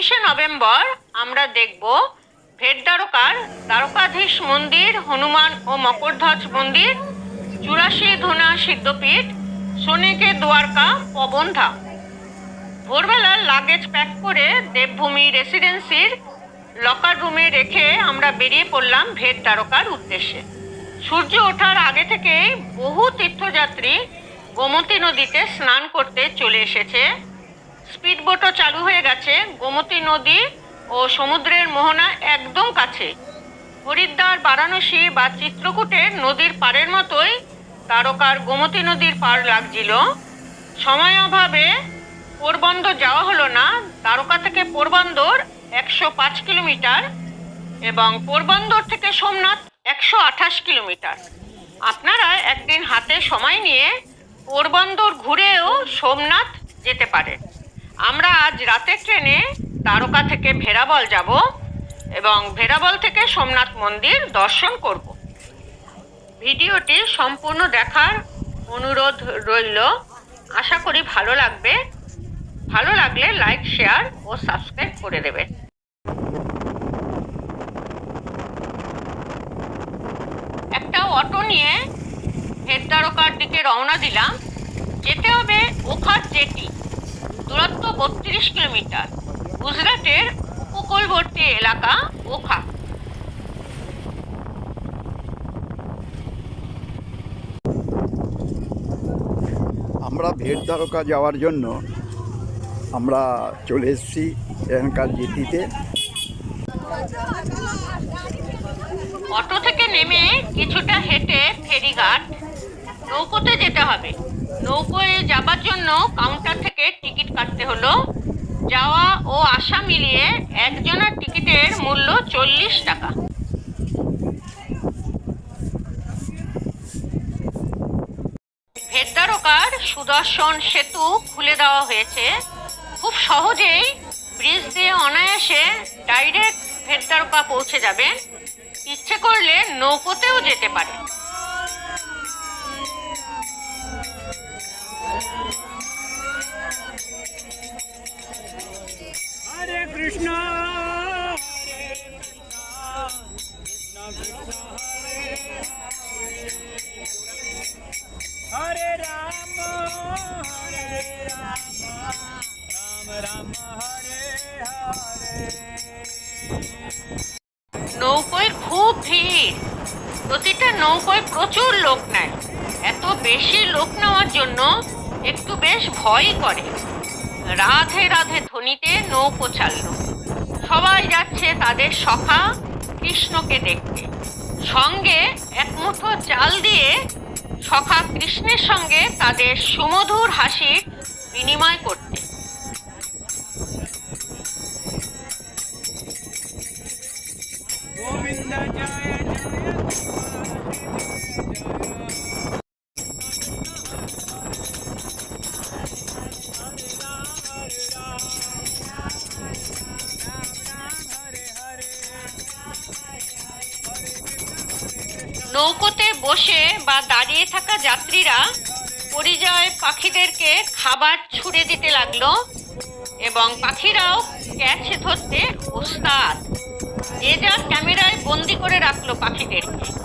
ছাব্বিশে নভেম্বর আমরা দেখব ভেট দ্বারকার দ্বারকাধীশ মন্দির, হনুমান ও মকরধ্বজ মন্দির, চুরাশি ধুনা সিদ্ধপীঠ সোনেকে দ্বারকা পবন ধাম ভোরবেলা লাগেজ প্যাক করে দেবভূমি রেসিডেন্সির লকার রুমে রেখে আমরা বেরিয়ে পড়লাম ভেট দ্বারকার উদ্দেশ্যে। সূর্য ওঠার আগে থেকে বহু তীর্থযাত্রী গোমতী নদীতে স্নান করতে চলে এসেছে। স্পিডবোটও চালু হয়ে গেছে। গোমতী নদী ও সমুদ্রের মোহনা একদম কাছে। হরিদ্বার, বারাণসী বা চিত্রকূটের নদীর পাড়ের মতোই তারকার গোমতী নদীর পাড় লাগছিল। সময় অভাবে পোরবন্দর যাওয়া হলো না। তারকা থেকে পোরবন্দর একশো পাঁচ কিলোমিটার এবং পোরবন্দর থেকে সোমনাথ একশো আঠাশ কিলোমিটার। আপনারা একদিন হাতে সময় নিয়ে পোরবন্দর ঘুরেও সোমনাথ যেতে পারেন। আমরা আজ রাতের ট্রেনে দ্বারকা থেকে ভেরাবল যাব এবং ভেরাবল থেকে সোমনাথ মন্দির দর্শন করব। ভিডিওটি সম্পূর্ণ দেখার অনুরোধ রইল। আশা করি ভালো লাগবে। ভালো লাগলে লাইক, শেয়ার ও সাবস্ক্রাইব করে দেবেন। একটা অটো নিয়ে ভেদ ভেদ্দারকার দিকে রওনা দিলাম। যেতে হবে ওখার জেটি। দূরত্ব বত্রিশ কিলোমিটার। গুজরাটের উপকূলবর্তী এলাকা ওখা। আমরা ভেট দ্বারকা যাওয়ার জন্য আমরা চলে এসেছি এখানকার জেটিতে। অটো থেকে নেমে কিছুটা হেঁটে ফেরিঘাট নৌকোতে যেতে হবে। নৌকোয় যাবার জন্য কাউন্টার থেকে টিকিট কাটতে হলো। যাওয়া ও আসা মিলিয়ে একজনের টিকিটের মূল্য চল্লিশ টাকা। ভেদ্দারকার সুদর্শন সেতু খুলে দেওয়া হয়েছে। খুব সহজেই ব্রিজ দিয়ে অনায়াসে ডাইরেক্ট ভেদ্দারকা পৌঁছে যাবেন। ইচ্ছে করলে নৌকোতেও যেতে পারে প্রচুর লোক নেয়। এত বেশি লোক নেওয়ার জন্য একটু বেশ ভয়ই করে। রাধে রাধে ধ্বনিতে নৌকো চাললো। সবাই যাচ্ছে তাদের সখা কৃষ্ণকে দেখতে। সঙ্গে এক মুঠো চাল দিয়ে সখা কৃষ্ণের সঙ্গে তাদের সুমধুর হাসির বিনিময় করতে। নৌকোতে বসে বা দাঁড়িয়ে থাকা যাত্রীরা পরিযায় পাখিদেরকে খাবার ছুঁড়ে দিতে লাগল এবং পাখিরাও ক্যাচ ধরতে ওস্তাদ। যে যার ক্যামেরায় বন্দি করে রাখল পাখিদেরকে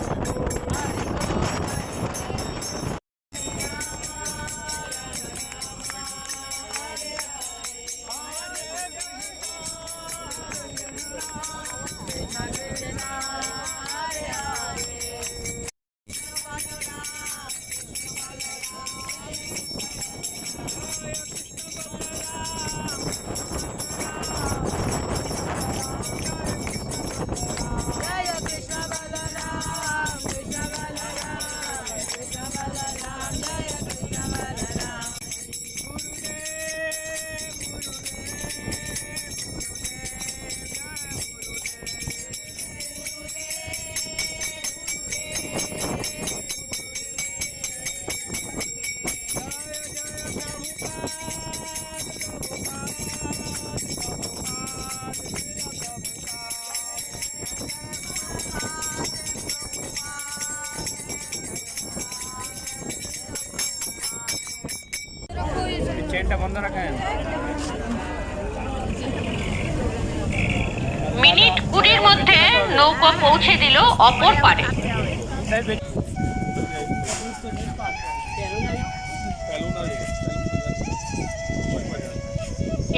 অপর পারে।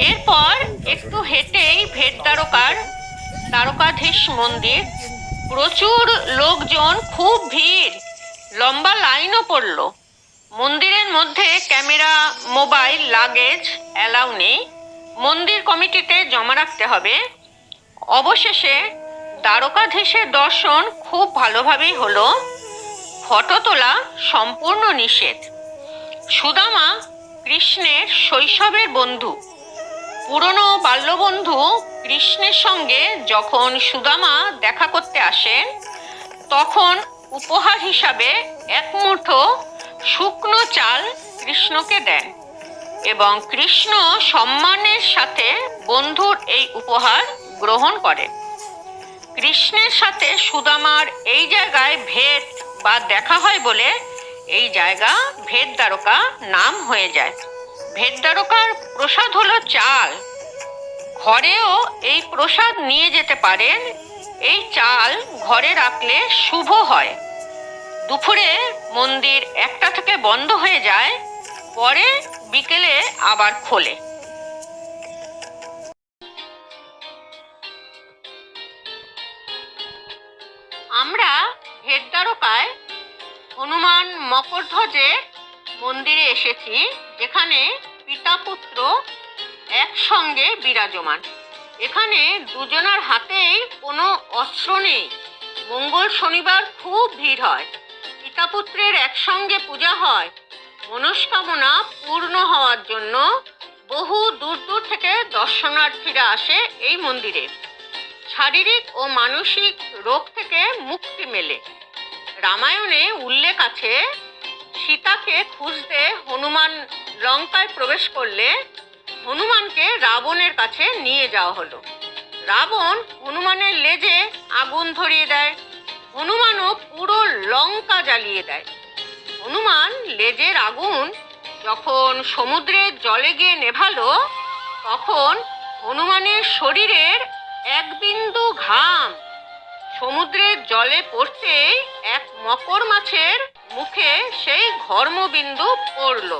এরপর একটু হেঁটেই ভেট দ্বারকার দ্বারকাধীশ মন্দির। প্রচুর লোকজন, খুব ভিড়। লম্বা লাইনও পড়ল। মন্দিরের মধ্যে ক্যামেরা, মোবাইল, লাগেজ অ্যালাউ নেই। মন্দির কমিটিতে জমা রাখতে হবে। অবশেষে দ্বারকাধীশের দর্শন খুব ভালোভাবেই হলো। ফটো তোলা সম্পূর্ণ নিষেধ। সুদামা কৃষ্ণের শৈশবের বন্ধু। পুরনো বাল্যবন্ধু কৃষ্ণের সঙ্গে যখন সুদামা দেখা করতে আসেন তখন উপহার হিসাবে এক মুঠো শুকনো চাল কৃষ্ণকে দেন এবং কৃষ্ণ সম্মানের সাথে বন্ধুর এই উপহার গ্রহণ করেন। কৃষ্ণের সাথে সুদামার এই জায়গায় ভেদ বা দেখা হয় বলে এই জায়গা ভেদ দ্বারকা নাম হয়ে যায়। ভেদ দ্বারকার প্রসাদ হলো চাল। ঘরেও এই প্রসাদ নিয়ে যেতে পারেন। এই চাল ঘরে রাখলে শুভ হয়। দুপুরে মন্দির একটা থেকে বন্ধ হয়ে যায়, পরে বিকেলে আবার খোলে। ভেদদ্বারকায় হনুমান মকরধ্বজের মন্দিরে এসেছি, যেখানে পিতা পুত্র একসঙ্গে বিরাজমান। এখানে দুজনার হাতেই কোনো অস্ত্র নেই। মঙ্গল শনিবার খুব ভিড় হয়। পিতা পুত্রের একসঙ্গে পূজা হয়। মনস্কামনা পূর্ণ হওয়ার জন্য বহু দূর দূর থেকে দর্শনার্থীরা আসে এই মন্দিরে। শারীরিক ও মানসিক রোগ থেকে মুক্তি মেলে। রামায়ণে উল্লেখ আছে, সীতাকে খুঁজতে হনুমান লঙ্কায় প্রবেশ করলে হনুমানকে রাবণের কাছে নিয়ে যাওয়া হলো। রাবণ হনুমানের লেজে আগুন ধরিয়ে দেয়, হনুমানও পুরো লঙ্কা জ্বালিয়ে দেয়। হনুমান লেজের আগুন যখন সমুদ্রের জলে গিয়ে নেভালো, তখন হনুমানের শরীরের এক বিন্দু ঘাম সমুদ্রের জলে পড়তেই এক মকর মাছের মুখে সেই ঘর্মবিন্দু পড়ল।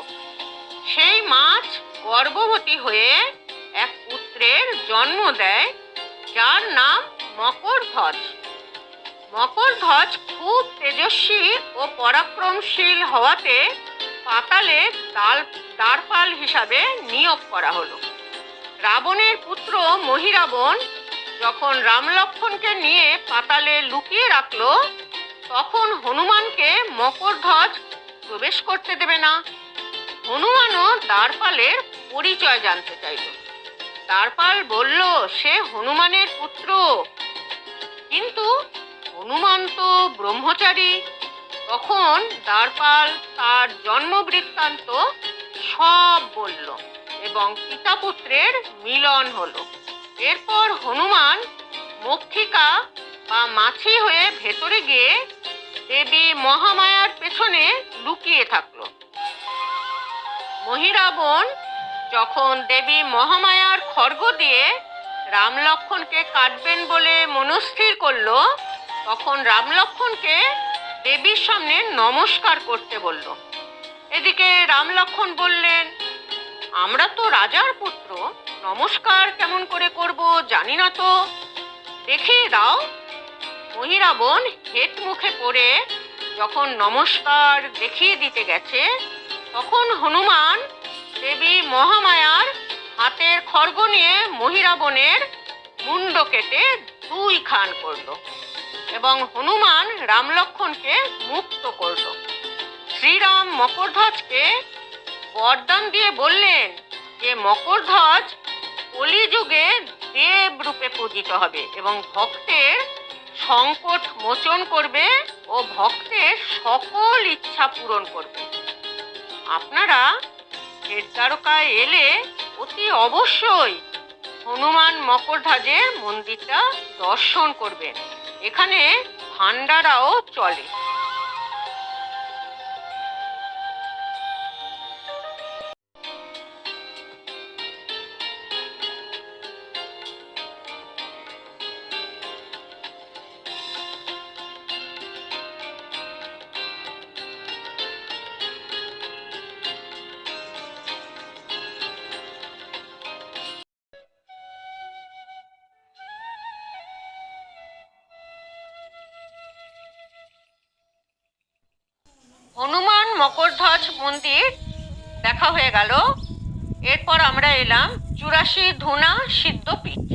সেই মাছ গর্ভবতী হয়ে এক পুত্রের জন্ম দেয়, যার নাম মকরধ্বজ। মকরধ্বজ খুব তেজস্বী ও পরাক্রমশীল হওয়াতে পাতালে দাল দ্বারপাল হিসাবে নিয়োগ করা হলো। রাবণের পুত্র মহিরাবণ যখন রাম লক্ষণকে নিয়ে পাতালে লুকিয়ে রাখল, তখন হনুমানকে মকরধ্বজ প্রবেশ করতে দেবে না। হনুমানও দ্বারপালের পরিচয় জানতে চাইল। দ্বারপাল বলল, সে হনুমানের পুত্র। কিন্তু হনুমান তো ব্রহ্মচারী। তখন দ্বারপাল তার জন্ম বৃত্তান্ত সব বলল এবং পিতা পুত্রের মিলন হলো। এরপর হনুমান মক্ষিকা বা মাছি হয়ে ভেতরে গিয়ে দেবী মহামায়ার পেছনে লুকিয়ে থাকল। মহিরাবণ যখন দেবী মহামায়ার খর্গ দিয়ে রাম লক্ষণকে কাটবেন বলে মনস্থির করল, তখন রাম লক্ষণকে দেবীর সামনে নমস্কার করতে বলল। এদিকে রাম লক্ষণ বললেন, আমরা তো রাজার পুত্র নমস্কার কেমন করে করব জানি না তো। দেখিয়ে দাও মহিরাবণ হেট মুখে পড়ে যখন নমস্কার দেখিয়ে দিতে গেছে, তখন হনুমান দেবী মহামায়ার হাতের খর্গ নিয়ে মহিরাবণের মুন্ড কেটে দুই খান করল এবং হনুমান রামলক্ষণকে মুক্ত করল। শ্রীরাম মকরধ্বজকে বরদান দিয়ে বললেন যে, মকরধ্বজ কলিযুগে দেব রূপে পূজিত হবে এবং ভক্তের সংকট মোচন করবে ও ভক্তের সকল ইচ্ছা পূরণ করবে। আপনারা দ্বারকায় এলে অতি অবশ্যই হনুমান মকরধ্বজের মন্দিরটা দর্শন করবেন। এখানে ভান্ডারাও চলে। মকরধ্বজ মন্দির দেখা হয়ে গেল। এরপর আমরা এলাম চুরাশি ধুনা সিদ্ধপীঠ।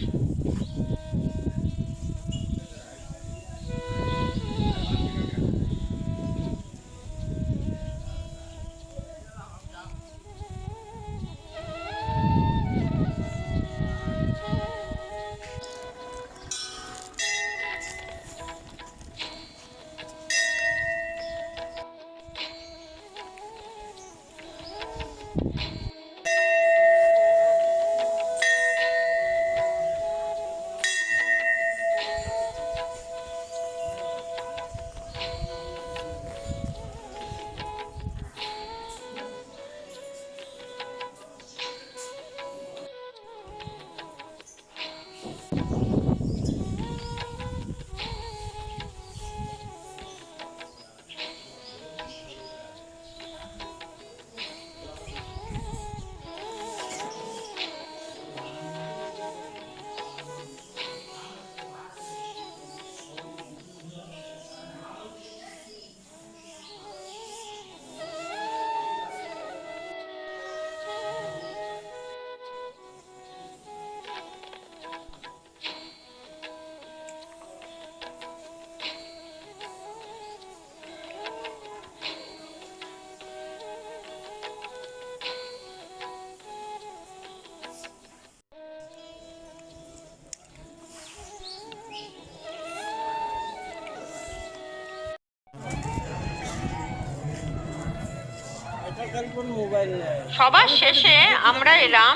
সবার শেষে আমরা এলাম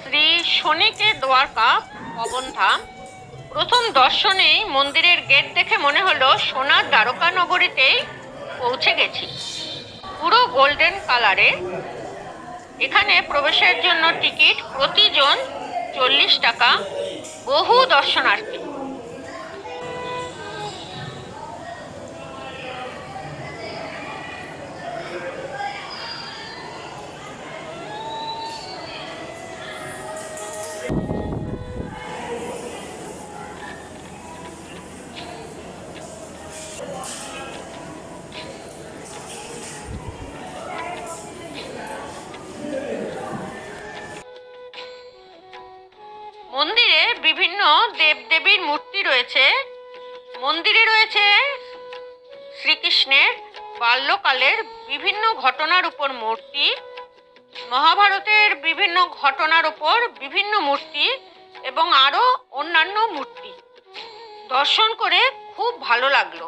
শ্রী শনিকে দ্বারকা পবনধাম প্রথম দর্শনেই মন্দিরের গেট দেখে মনে হলো সোনার দ্বারকা নগরীতেই পৌঁছে গেছি। পুরো গোল্ডেন কালারে। এখানে প্রবেশের জন্য টিকিট প্রতিজন চল্লিশ টাকা। বহু দর্শনার্থী। মূর্তি রয়েছে, মন্দিরে রয়েছে। শ্রীকৃষ্ণের বাল্যকালের বিভিন্ন ঘটনার উপর মূর্তি, মহাভারতের বিভিন্ন ঘটনার উপর বিভিন্ন মূর্তি এবং আরও অন্যান্য মূর্তি। দর্শন করে খুব ভালো লাগল।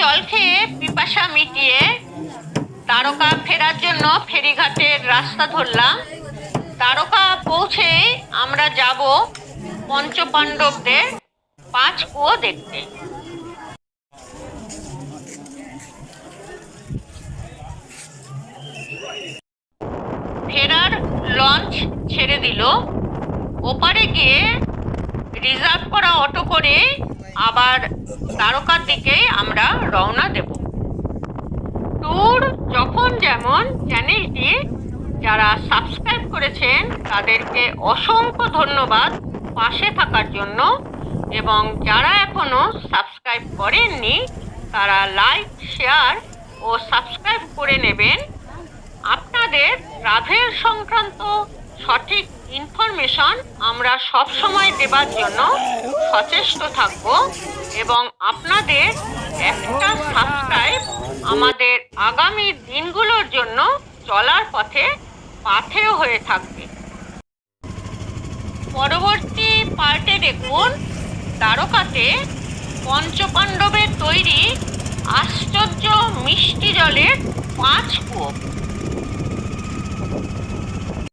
জল খেয়ে পিপাসা মিটিয়ে তারকা ফেরার জন্য ফেরিঘাটের রাস্তা ধরলাম। তারকা পৌঁছেই আমরা যাব পঞ্চপাণ্ডবদের পাঁচ কুয়ো দেখতে। ফেরার লঞ্চ ছেড়ে দিল। ওপারে গিয়ে রিজার্ভ করা অটো করে আবার তারকার দিকে আমরা রওনা দেব। ট্যুর যখন যেমন চ্যানেলটি যারা সাবস্ক্রাইব করেছেন, তাদেরকে অসংখ্য ধন্যবাদ পাশে থাকার জন্য। এবং যারা এখনও সাবস্ক্রাইব করেননি, তারা লাইক, শেয়ার ও সাবস্ক্রাইব করে নেবেন। আপনাদের রাধের সংক্রান্ত সঠিক ইনফরমেশন আমরা সব সময় দেবার জন্য সচেষ্ট থাকব এবং আপনাদের একটা সাবস্ক্রাইব আমাদের আগামী দিনগুলোর জন্য চলার পথে পাথেয় হয়ে থাকবে। পরবর্তী পার্টে দেখুন দ্বারকাতে পঞ্চপাণ্ডবের তৈরি আশ্চর্য মিষ্টি জলের পাঁচ কূপ